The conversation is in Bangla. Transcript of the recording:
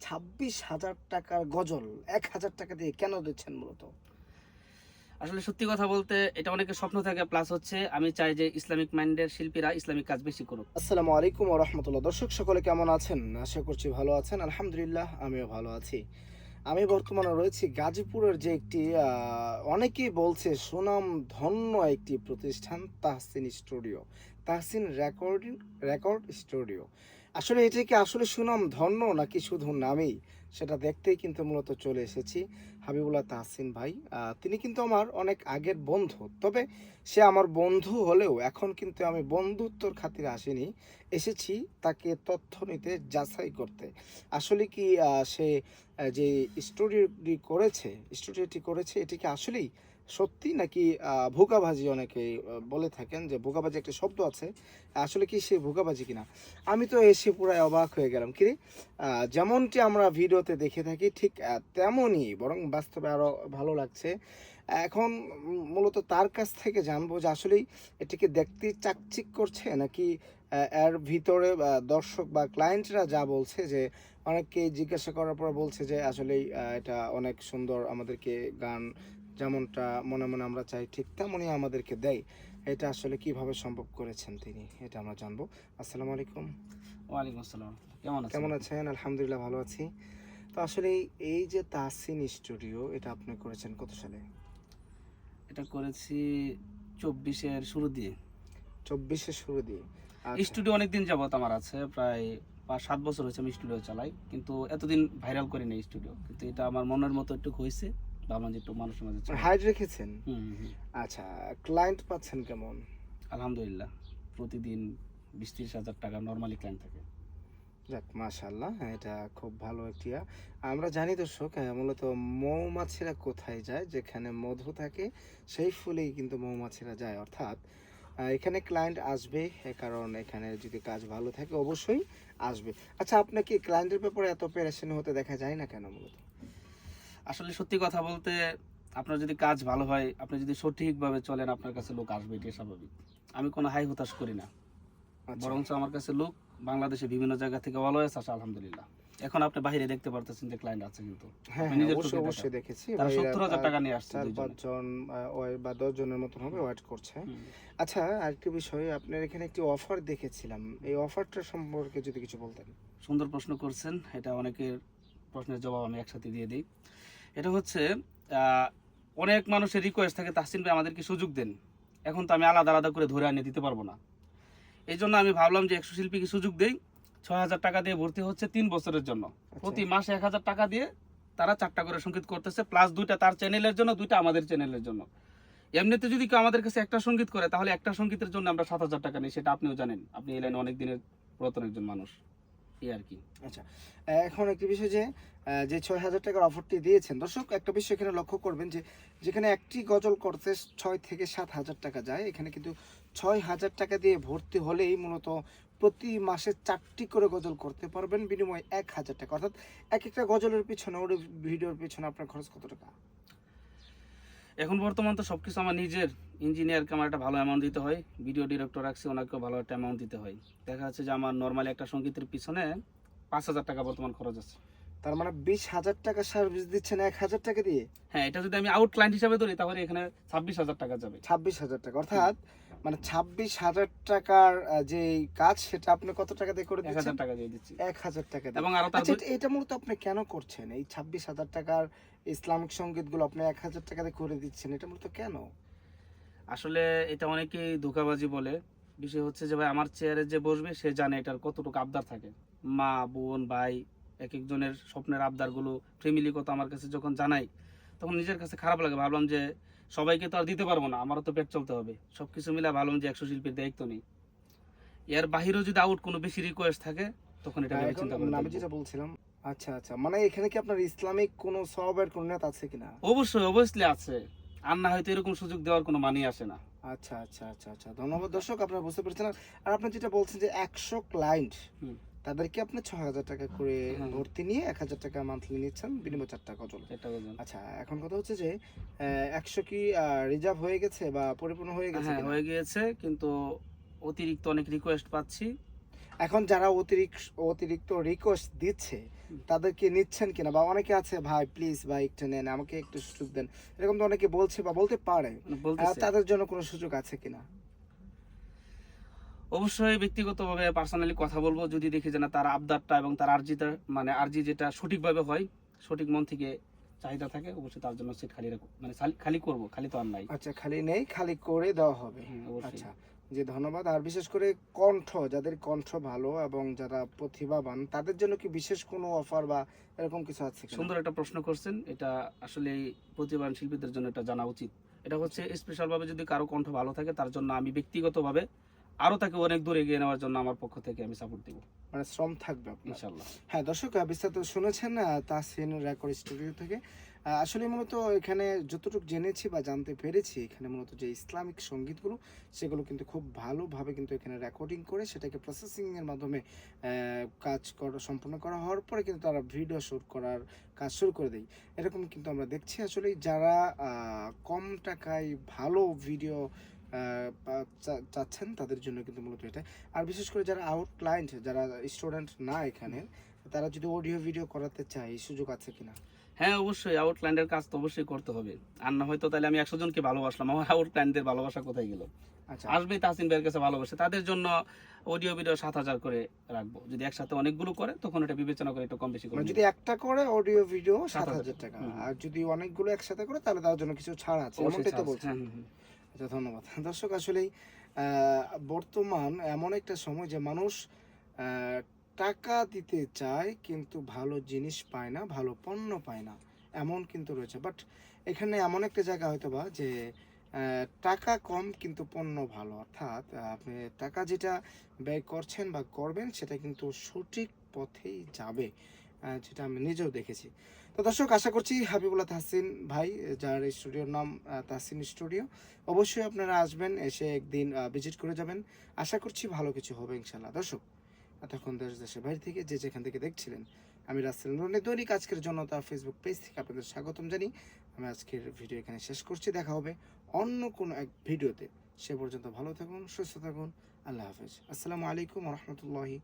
ছাব্বিশ হাজার টাকার গজল এক হাজার টাকা দিয়ে কেন দিচ্ছেন মূলত? আসলে সত্যি কথা বলতে এটা অনেকের স্বপ্ন থাকে প্লাস হচ্ছে আমি চাই যে ইসলামিক মাইন্ডের শিল্পীরা ইসলামিক কাজ বেশি করুক। আসসালামু আলাইকুম রহমতুল্লাহ। দর্শক সকলে কেমন আছেন? আশা করছি ভালো আছেন। আলহামদুলিল্লাহ আমিও ভালো আছি। আমি বর্তমানে রয়েছি গাজীপুরের যে একটি আহ, অনেকেই বলছে সুনাম ধন্য একটি প্রতিষ্ঠান Tahsin studio. Tahsin recording record studio. আসলে এটা কি আসলে সুনাম, ধন্য নাকি শুধু নামেই? সেটা দেখতেই কিন্তু মূলত চলে এসেছি হাবিবুল্লাহ তাহসিন ভাই। তিনি কিন্তু আমার অনেক আগের বন্ধু। তবে সে আমার বন্ধু হলেও এখন কিন্তু আমি বন্ধুত্বর খাতিরে আসিনি। এসেছি তাকে তথ্য নিতে, যাচাই করতে। আসলে কি সে যে স্টুডিওটি করেছে স্টুডিওটি করেছে, এটি কি আসলেই সত্যি নাকি আহ, ভোগাবাজি অনেকে বলে থাকেন যে ভোগাবাজি একটা শব্দ আছে আসলে কি সে ভোগাবাজি কিনা? আমি তো এসে পুরো অবাক হয়ে গেলাম। কিরে? যেমনটি আমরা ভিডিওতে দেখে থাকি ঠিক তেমনই বরং বাস্তবে আরও ভালো লাগছে। এখন মূলত তার কাছ থেকে জানব যে আসলেই এটিকে দেখতে চাকচিক করছে নাকি এর ভিতরে দর্শক বা ক্লায়েন্টরা যা বলছে যে অনেককে জিজ্ঞাসা করার পর বলছে যে আসলেই এটা অনেক সুন্দর আমাদেরকে গান যেমনটা মনে মনে আমরা চাই ঠিক তেমনই আমাদেরকে দেয়। এটা আসলে কীভাবে সম্ভব করেছেন তিনি এটা আমরা জানব। আসসালামু আলাইকুম। ওয়ালাইকুম আসসালাম। কেমন কেমন আছেন? আলহামদুলিল্লাহ ভালো আছি। তো আসলে এই- যে তাহসিন স্টুডিও এটা আপনি করেছেন কত সালে? এটা করেছি চব্বিশের শুরু দিয়ে। চব্বিশের শুরু দিয়ে। আচ্ছা। স্টুডিও অনেকদিন যাবত আমার আছে প্রায় পাঁচ সাত বছর হয়েছে আমি স্টুডিও চালাই। কিন্তু এতদিন ভাইরাল করি না স্টুডিও। কিন্তু এটা আমার মনের মতো একটু হয়েছে। ভাবলাম যে একটু মানুষের মাঝে চালাই। হাইড রেখেছেন। আচ্ছা ক্লায়েন্ট পাচ্ছেন কেমন? আলহামদুলিল্লাহ প্রতিদিন বিশ ত্রিশ হাজার টাকা নর্মালি ক্লায়েন্ট থাকে। যাক মাশাল্লাহ এটা খুব ভালো একটি আমরা জানি দর্শক আহ, মূলত মৌমাছিরা কোথায় যায় যেখানে মধু থাকে সেই ফুলেই কিন্তু মৌমাছিরা যায় অর্থাৎ এখানে ক্লায়েন্ট আসবে কারণ এখানে যদি কাজ ভালো থাকে অবশ্যই আসবে। আচ্ছা আপনাকে ক্লায়েন্টের ব্যাপারে এত পেরেশানি হতে দেখা যায় না কেন মূলত? আসলে সত্যি কথা বলতে আপনার যদি কাজ ভালো হয় আপনি যদি সঠিকভাবে চলেন আপনার কাছে লোক আসবে এটাই স্বাভাবিক। আমি কোনো হাই হতাশ করি না। আচ্ছা, বরঞ্চ আমার কাছে লোক বাংলাদেশে বিভিন্ন জায়গা থেকে অলওয়েজ আসে আলহামদুলিল্লাহ। এখন আপনি বাইরে দেখতে পারতেছেন যে ক্লায়েন্ট আছে কিন্তু। হ্যাঁ হ্যাঁ অবশ্যই দেখেছি। তারা সত্তর হাজার টাকা নিয়ে আসছে পাঁচজন বা দশ জনের মতন হবে ওয়েট করছে। আচ্ছা আরেকটি বিষয় আপনার এখানে একটি অফার দেখেছিলাম। এই অফারটা সম্পর্কে যদি কিছু বলতেন। সুন্দর প্রশ্ন করছেন এটা অনেকের প্রশ্নের জবাব আমি একসাথে দিয়ে দিই। এটা হচ্ছে অনেক মানুষের রিকোয়েস্ট থাকে তাহসিন ভাই আমাদেরকে সুযোগ দেন। এখন তো আমি আলাদা আলাদা করে ধরে আনিয়ে দিতে পারব না। এই জন্য আমি ভাবলাম যে একশো শিল্পীকে সুযোগ দেই। ছয় হাজার টাকা দিয়ে ভর্তি হচ্ছে তিন বছরের জন্য। আচ্ছা। প্রতি মাসে এক হাজার টাকা দিয়ে তারা চারটা করে সংগীত করতেছে প্লাস দুইটা তার চ্যানেলের জন্য দুইটা আমাদের চ্যানেলের জন্য। এমনিতে যদি কেউ আমাদের কাছে একটা সংগীত করে তাহলে একটা সঙ্গীতের জন্য আমরা সাত হাজার টাকা নিই সেটা আপনিও জানেন। আপনি এলেন অনেক দিনের পুরাতন একজন মানুষ। এই আর কি। আচ্ছা এখন একটি বিষয় যে যে ছয় হাজার টাকার অফারটি দিয়েছেন, দর্শক, একটা বিষয় এখানে লক্ষ্য করবেন যে, যেখানে একটি গজল করতে ছয় থেকে সাত হাজার টাকা যায়, এখানে কিন্তু ছয় হাজার টাকা দিয়ে ভর্তি হলেই মূলত প্রতি মাসে চারটি করে গজল করতে পারবেন, বিনিময়ে এক হাজার টাকা। অর্থাৎ এক একটা গজলের পিছনে, ওর ভিডিওর পিছনে আপনার খরচ কত টাকা? এখন বর্তমান তো সব কিছু আমার নিজের ইঞ্জিনিয়ারকে আমার একটা ভালো অ্যামাউন্ট দিতে হয় ভিডিও ডিরেক্টর রাখছি ওনাকেও ভালো একটা অ্যামাউন্ট দিতে হয়। দেখা যাচ্ছে যে আমার নর্মালি একটা সঙ্গীতের পিছনে পাঁচ হাজার টাকা বর্তমান খরচ আছে। তার মানে বিশ হাজার টাকা সার্ভিস দিচ্ছেন এক হাজার টাকা দিয়ে? হ্যাঁ এটা যদি আমি আউট ক্লায়েন্ট হিসাবে ধরি তাহলে এখানে ছাব্বিশ হাজার টাকা যাবে। ছাব্বিশ হাজার টাকা অর্থাৎ মানে ছাব্বিশ হাজার টাকার যে কাজ সেটা আপনি কত টাকা দিয়ে করে দিচ্ছেন? টাকা দিয়ে দিচ্ছি। এক হাজার টাকা দিয়ে। এবং আরও আচ্ছা এটা- এটা মূলত আপনি কেন করছেন? এই ছাব্বিশ হাজার টাকার ইসলামিক সঙ্গীতগুলো আপনি এক হাজার টাকা দিয়ে করে দিচ্ছেন এটা মূলত কেন? আসলে এটা অনেকেই ধোকাবাজি বলে। বিষয় হচ্ছে যে ভাই আমার চেয়ারে যে বসবে সে জানে এটার কতটুকু আবদার থাকে। মা বোন ভাই এক একজনের স্বপ্নের আবদারগুলো ফ্যামিলি কত আমার কাছে যখন জানাই তখন নিজের কাছে খারাপ লাগে। ভাবলাম যে সবাইকে তো আর দিতে পারব না আমারও তো পেট চলতে হবে। সব কিছু মিলে ভালো যে একশো শিল্পীর দায়িত্ব নেই। এর বাহিরেও যদি আউট কোনো বেশি রিকোয়েস্ট থাকে তখন এটা হ্যাঁ, চিন্তা করে আমি যেটা বলছিলাম আচ্ছা আচ্ছা মানে এখানে কি আপনার ইসলামিক কোনো সবের কোনো নেতা আছে কিনা? অবশ্যই অবশ্যই আছে। আর না হয়তো এরকম সুযোগ দেওয়ার কোনো মানি আসে না। আচ্ছা আচ্ছা আচ্ছা আচ্ছা ধন্যবাদ দর্শক আপনারা বুঝতে পেরেছেন। আর- আপনি যেটা বলছেন যে একশো ক্লায়েন্ট। তাদেরকে আপনি ছয় হাজার টাকা করে হ্যাঁ। ভর্তি নিয়ে এক হাজার টাকা মান্থলি নিচ্ছেন বিনিময় গজল এটা বোঝেন আচ্ছা এখন কথা হচ্ছে যে একশো কি রিজার্ভ হয়ে গেছে বা পরিপূর্ণ হয়ে গেছে হ্যাঁ হয়ে গিয়েছে কিন্তু অতিরিক্ত অনেক রিকোয়েস্ট পাচ্ছি। এখন যারা অতিরিক্ত অতিরিক্ত রিকোয়েস্ট দিচ্ছে তাদেরকে নিচ্ছেন কিনা? বা অনেকে আছে ভাই প্লিজ ভাই একটু নেন আমাকে একটু সুযোগ দেন। এরকম তো অনেকে বলছে বা বলতে পারে। মানে তাদের জন্য কোনো সুযোগ আছে কিনা? অবশ্যই ব্যক্তিগতভাবে পার্সোনালি কথা বলব যদি দেখি যে না তার আবদারটা এবং তার আর্জিটা মানে আর্জি যেটা সঠিকভাবে হয় সঠিক মন থেকে চাহিদা থাকে অবশ্যই তার জন্য সিট খালি রাখব মানে খালি- করব খালি তো আর নাই। আচ্ছা খালি নেই খালি করে দেওয়া হবে। আচ্ছা জি ধন্যবাদ। আর বিশেষ করে কণ্ঠ যাদের কণ্ঠ ভালো এবং যারা প্রতিভাবান তাদের জন্য কি বিশেষ কোনো অফার বা এরকম কিছু আছে সুন্দর একটা প্রশ্ন করছেন। এটা আসলে প্রতিভাবান শিল্পীদের জন্য এটা জানা উচিত। এটা হচ্ছে স্পেশালভাবে যদি কারও কণ্ঠ ভালো থাকে তার জন্য আমি ব্যক্তিগতভাবে আরও তাকে অনেক দূর এগিয়ে নেওয়ার জন্য আমার পক্ষ থেকে আমি সাপোর্ট দিব। মানে শ্রম থাকবে ইনশাল্লাহ হ্যাঁ দর্শক বিস্তারিত শুনেছেন আহ, তাসিন রেকর্ড স্টুডিও থেকে। আসলে মূলত এখানে যতটুকু জেনেছি বা জানতে পেরেছি এখানে মূলত যে ইসলামিক সঙ্গীতগুলো সেগুলো কিন্তু খুব ভালোভাবে কিন্তু এখানে রেকর্ডিং করে সেটাকে প্রসেসিংয়ের মাধ্যমে কাজ করা সম্পূর্ণ করা হওয়ার পরে কিন্তু তারা ভিডিও শ্যুট করার কাজ শুরু করে দেয়। এরকম কিন্তু আমরা দেখছি আসলে যারা কম টাকায় ভালো ভিডিও চাচ্ছেন তাদের জন্য কিন্তু মূলত এটা। আর বিশেষ করে যারা আউট ক্লায়েন্ট যারা স্টুডেন্ট না এখানে তারা যদি অডিও ভিডিও করাতে চায় সুযোগ আছে কিনা? হ্যাঁ অবশ্যই আউটল্যান্ডের কাজ তো অবশ্যই করতে হবে। আর না হয়তো তাহলে আমি একশো জনকে ভালোবাসলাম আমার আউটল্যান্ডের ভালোবাসা কোথায় গেল? আচ্ছা। আসবে তাসিন ভাইয়ের কাছে ভালোবাসে তাদের জন্য অডিও ভিডিও সাত হাজার করে রাখব। যদি একসাথে অনেকগুলো করে তখন এটা বিবেচনা করে একটু কম বেশি করে মানে যদি একটা করে অডিও ভিডিও সাত হাজার টাকা। আর যদি অনেকগুলো একসাথে করে তাহলে তার জন্য কিছু ছাড় আছে এমনটাই তো বলছেন। আচ্ছা ধন্যবাদ। দর্শক, আসলেই বর্তমান এমন একটা সময় যে মানুষ টাকা দিতে চায় কিন্তু ভালো জিনিস পায় না, ভালো পণ্য পায় না, এমন কিন্তু রয়েছে। বাট এখানে এমন একটা জায়গা হয়তো বা যে টাকা কম কিন্তু পণ্য ভালো। অর্থাৎ আপনি টাকা যেটা ব্যয় করছেন বা করবেন, সেটা কিন্তু সঠিক পথেই যাবে। যেটা আমি নিজেও দেখেছি। তো দর্শক, আশা করছি হাবিবুল্লাহ তাহসিন ভাই, যার স্টুডিওর নাম তাহসিন স্টুডিও, অবশ্যই আপনারা আসবেন, এসে একদিন ভিজিট করে যাবেন। আশা করছি ভালো কিছু হবে ইনশাল্লাহ দর্শক, এতক্ষণ দেশ, দেশের বাইরে থেকে যে যেখান থেকে দেখছিলেন, আমি রাসেল নুরনের দৈনিক আজকের জন্য তার ফেসবুক পেজ থেকে আপনাদের স্বাগতম জানি। আমি আজকের ভিডিও এখানে শেষ করছি। দেখা হবে অন্য কোনো এক ভিডিওতে। সে পর্যন্ত ভালো থাকুন, সুস্থ থাকুন। আল্লাহ হাফেজ। আসসালামু আলাইকুম রহমতুল্লাহি